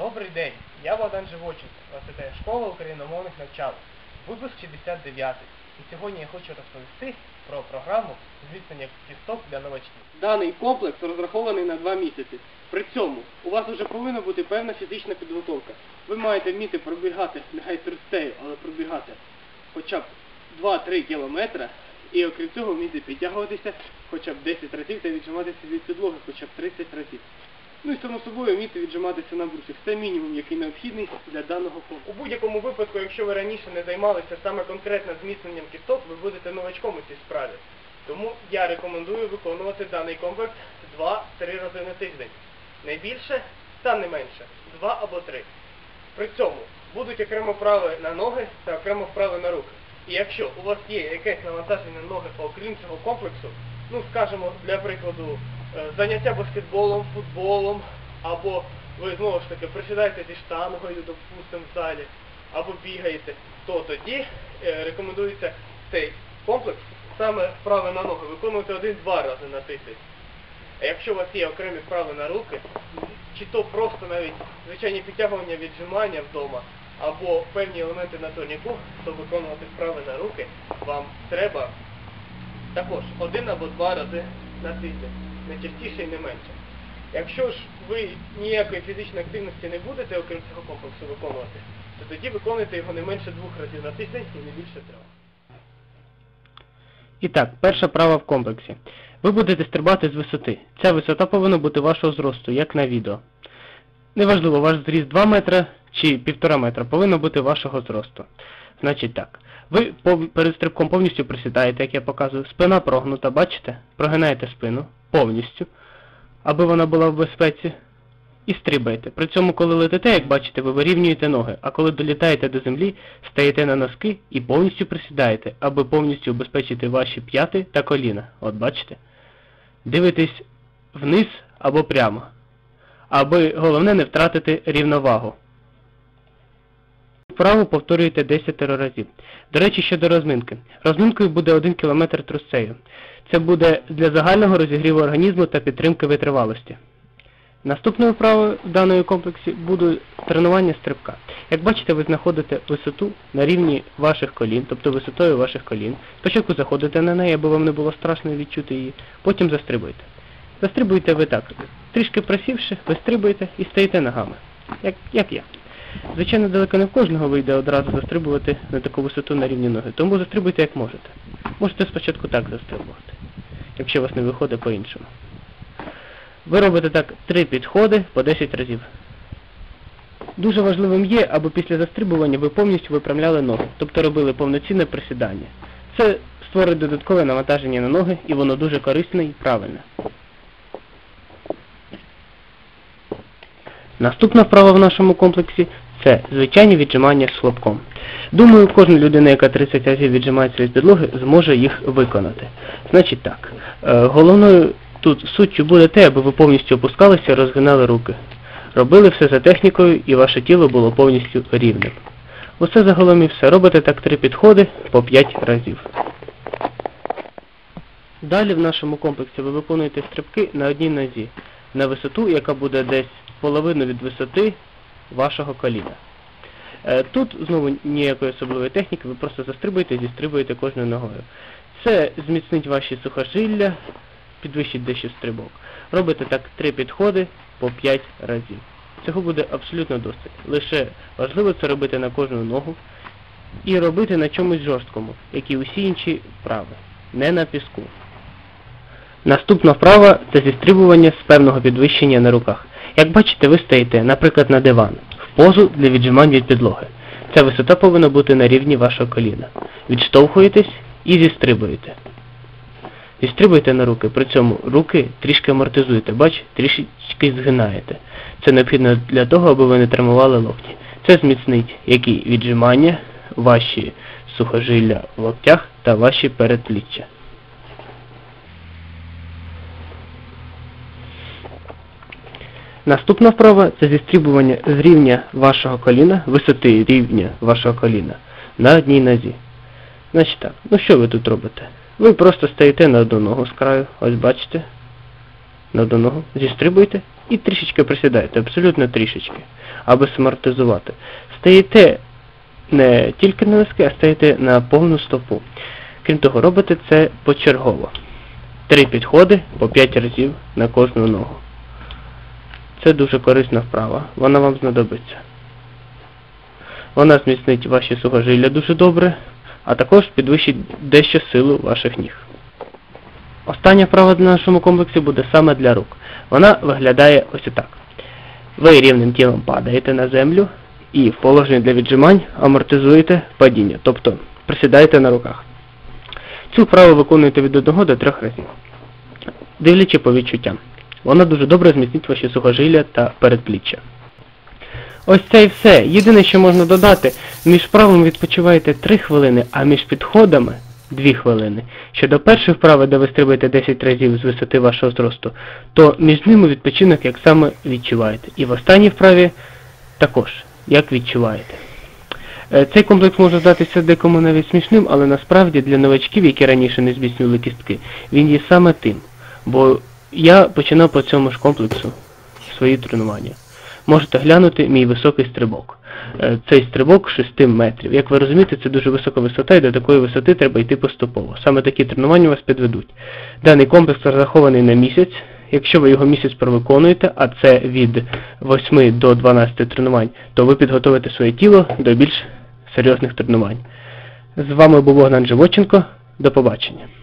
Добрий день, я Богдан Живочин, вас школа україномовних навчалок, випуск 69. І сьогодні я хочу розповісти про програму зміцнення кісток для новачків. Даний комплекс розрахований на 2 місяці. При цьому у вас вже повинна бути певна фізична підготовка. Ви маєте вміти пробігати, нехай трустею, але пробігати хоча б 2-3 кілометри, і окрім цього вміти підтягуватися хоча б 10 разів та віджиматися від підлоги хоча б 30 разів. Ну і само собою вміти віджиматися на брусах. Це мінімум, який необхідний для даного комплексу. У будь-якому випадку, якщо ви раніше не займалися саме конкретно зміцненням кісток, ви будете новачком у цій справі. Тому я рекомендую виконувати даний комплекс 2-3 рази на тиждень. Не більше та не менше. 2 або 3. При цьому будуть окремо вправи на ноги та окремо вправи на руки. І якщо у вас є якесь навантаження на ноги окрім цього комплексу, ну скажімо, для прикладу, заняття баскетболом, футболом, або ви знову ж таки присідаєте зі штангою, допустимо, в залі, або бігаєте, то тоді е, рекомендується цей комплекс, саме вправи на ноги, виконувати один-два рази на тиждень. А якщо у вас є окремі вправи на руки, чи то просто навіть звичайні підтягування віджимання вдома, або певні елементи на тоніку, то виконувати вправи на руки вам треба також один або два рази на тиждень, не частіше і не менше. Якщо ж ви ніякої фізичної активності не будете, окрім цього комплексу, виконувати, то тоді виконуйте його не менше двох разів на тиждень і не більше трьох. І так, перша права в комплексі. Ви будете стрибати з висоти. Ця висота повинна бути вашого зросту, як на відео. Неважливо, ваш зріст 2 метра чи 1,5 метра повинно бути вашого зросту. Значить так. Ви перед стрибком повністю присідаєте, як я показую. Спина прогнута, бачите? Прогинаєте спину повністю, аби вона була в безпеці. І стрибаєте. При цьому, коли летите, як бачите, ви вирівнюєте ноги, а коли долітаєте до землі, стаєте на носки і повністю присідаєте, аби повністю убезпечити ваші п'яти та коліна. От бачите? Дивитесь вниз або прямо, аби головне не втратити рівновагу. Вправу повторюєте 10 разів. До речі, щодо розминки. Розминкою буде 1 км трусцею. Це буде для загального розігріву організму та підтримки витривалості. Наступною вправою в даному комплексі буде тренування стрибка. Як бачите, ви знаходите висоту на рівні ваших колін, тобто висотою ваших колін. Спочатку заходите на неї, аби вам не було страшно відчути її, потім застрибуєте. Застрибуєте ви так, трішки просівши, ви стрибуєте і стаєте ногами. Як, як я. Звичайно, далеко не в кожного вийде одразу застрибувати на таку висоту на рівні ноги, тому застрибуйте як можете. Можете спочатку так застрибувати, якщо у вас не виходить по-іншому. Ви робите так три підходи по 10 разів. Дуже важливим є, аби після застрибування ви повністю випрямляли ноги, тобто робили повноцінне присідання. Це створить додаткове навантаження на ноги і воно дуже корисне і правильне. Наступна вправа в нашому комплексі це звичайні віджимання з хлопком. Думаю, кожна людина, яка 30 разів віджимається від підлоги, зможе їх виконати. Значить так, е, головною тут суттю буде те, аби ви повністю опускалися і розгинали руки. Робили все за технікою і ваше тіло було повністю рівним. Усе загалом і все. Робите так три підходи по 5 разів. Далі в нашому комплексі ви виконуєте стрибки на одній нозі на висоту, яка буде десь половину від висоти вашого коліна. Е, Тут знову ніякої особливої техніки, ви просто застрибуєте і зістрибуєте кожною ногою. Це зміцнить ваші сухожилля, підвищить дещо стрибок. Робите так три підходи по 5 разів. Цього буде абсолютно досить. Лише важливо це робити на кожну ногу і робити на чомусь жорсткому, як і усі інші вправи, не на піску. Наступна вправа це зістрибування з певного підвищення на руках. Як бачите, ви стоїте, наприклад, на диван, в позу для віджимань від підлоги. Ця висота повинна бути на рівні вашого коліна. Відштовхуєтесь і зістрибуєте. Зістрибуйте на руки, при цьому руки трішки амортизуєте, бач, трішки згинаєте. Це необхідно для того, аби ви не травмували локті. Це зміцнить які віджимання, ваші сухожилля в локтях та ваші передпліччя. Наступна вправа це зістрібування з рівня вашого коліна, висоти рівня вашого коліна на одній нозі. Значить так, ну що ви тут робите? Ви просто стоїте на одну ногу з краю, ось бачите, на одну ногу, зістрибуєте і трішечки присідаєте, абсолютно трішечки, аби самортизувати. Стаєте не тільки на носки, а стаєте на повну стопу. Крім того, робите це почергово. Три підходи по 5 разів на кожну ногу. Це дуже корисна вправа, вона вам знадобиться. Вона зміцнить ваші сухожилля дуже добре, а також підвищить дещо силу ваших ніг. Остання вправа в нашому комплексі буде саме для рук. Вона виглядає ось отак. Ви рівним тілом падаєте на землю і в положенні для віджимань амортизуєте падіння, тобто присідаєте на руках. Цю вправу виконуєте від 1 до 3 разів, дивлячи по відчуттям. Вона дуже добре зміцнить ваші сухожилля та передпліччя. Ось це і все. Єдине, що можна додати, між вправами відпочиваєте 3 хвилини, а між підходами 2 хвилини. Щодо першої вправи, де ви стрибаєте 10 разів з висоти вашого зросту, то між ними відпочинок як саме відчуваєте. І в останній вправі також, як відчуваєте. Е, Цей комплекс може здатися декому навіть смішним, але насправді для новачків, які раніше не зміцнювали кістки, він є саме тим. Бо я починав по цьому ж комплексу свої тренування. Можете глянути мій високий стрибок. Е, Цей стрибок 6 метрів. Як ви розумієте, це дуже висока висота, і до такої висоти треба йти поступово. Саме такі тренування вас підведуть. Даний комплекс розрахований на місяць. Якщо ви його місяць провиконуєте, а це від 8 до 12 тренувань, то ви підготовите своє тіло до більш серйозних тренувань. З вами був Богдан Живоченко. До побачення.